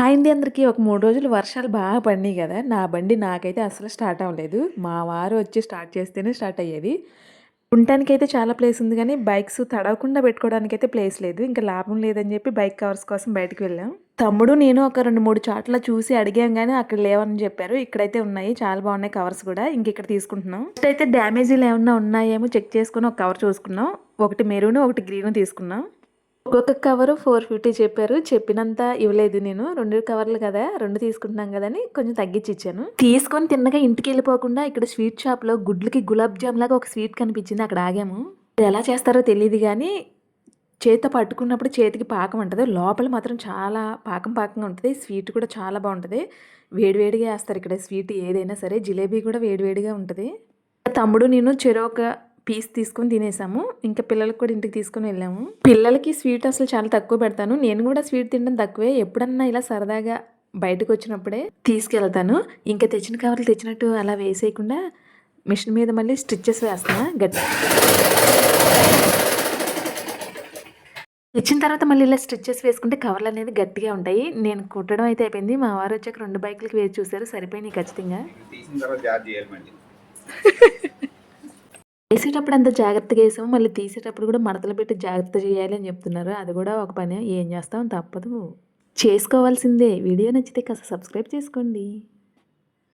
Hi అండి అందరికీ ఒక మూడు రోజులు వర్షాలు బాగా పడినాయి కదా. నా బండి నాకైతే అసలు స్టార్ట్ అవ్వలేదు. మా వారు వచ్చి స్టార్ట్ చేస్తేనే స్టార్ట్ అయ్యేది. ఉండటానికి అయితే చాలా ప్లేస్ ఉంది కానీ బైక్స్ తడవకుండా పెట్టుకోవడానికి అయితే ప్లేస్ లేదు. ఇంకా లాభం లేదని చెప్పి బైక్ కవర్స్ కోసం బయటకు వెళ్ళాం. తమ్ముడు నేను ఒక రెండు మూడు చోట్ల చూసి అడిగాం కానీ అక్కడ లేవని చెప్పారు. ఇక్కడైతే ఉన్నాయి. చాలా బాగున్నాయి కవర్స్ కూడా. ఇంక ఇక్కడ తీసుకుంటున్నాం. ఫస్ట్ అయితే డ్యామేజీలు ఏమన్నా ఉన్నాయేమో చెక్ చేసుకుని ఒక కవర్ చూసుకున్నాం. ఒకటి మెరూన్ ఒకటి గ్రీన్ తీసుకున్నాం. ఒక్కొక్క కవరు ఫోర్ ఫిఫ్టీ చెప్పారు. చెప్పినంత ఇవ్వలేదు నేను. రెండు కవర్లు కదా రెండు తీసుకుంటున్నాం కదా అని కొంచెం తగ్గించి ఇచ్చాను. తీసుకొని తిన్నగా ఇంటికి వెళ్ళిపోకుండా ఇక్కడ స్వీట్ షాప్లో గుడ్లకి గులాబ్ జామ్ లాగా ఒక స్వీట్ కనిపించింది అక్కడ ఆగాము. ఎలా చేస్తారో తెలియదు కానీ చేతితో పట్టుకున్నప్పుడు చేతికి పాకం ఉంటుంది. లోపల మాత్రం చాలా పాకం పాకంగా ఉంటుంది. స్వీట్ కూడా చాలా బాగుంటుంది. వేడివేడిగా వేస్తారు ఇక్కడ స్వీట్ ఏదైనా సరే. జిలేబీ కూడా వేడివేడిగా ఉంటుంది. తమ్ముడు నేను చెరొక పీస్ తీసుకొని తినేసాము. ఇంకా పిల్లలకి కూడా ఇంటికి తీసుకొని వెళ్ళాము. పిల్లలకి స్వీట్ అసలు చాలా తక్కువ పెడతాను. నేను కూడా స్వీట్ తినడం తక్కువే. ఎప్పుడన్నా ఇలా సరదాగా బయటకు వచ్చినప్పుడే తీసుకెళ్తాను. ఇంకా తెచ్చిన కవర్లు తెచ్చినట్టు అలా వేసేయకుండా మిషన్ మీద మళ్ళీ స్టిచ్చెస్ వేస్తున్నా. గట్టి ఇచ్చిన తర్వాత మళ్ళీ ఇలా స్టిచ్చెస్ వేసుకుంటే కవర్లు అనేది గట్టిగా ఉంటాయి. నేను కుట్టడం అయితే అయిపోయింది. మా వారు వచ్చాక రెండు బైకులకి వేసి చూసారు సరిపోయినాయి ఖచ్చితంగా తీసిన తర్వాత జాబ్ చేయాలి మళ్ళీ వేసేటప్పుడు అంత జాగ్రత్తగా వేసాము. మళ్ళీ తీసేటప్పుడు కూడా మడతలు పెట్టి జాగ్రత్త చేయాలి అని చెప్తున్నారు. అది కూడా ఒక పని. ఏం చేస్తాం తప్పదు. చేసుకోవాల్సిందే. వీడియో నచ్చితే కాస్త సబ్స్క్రైబ్ చేసుకోండి.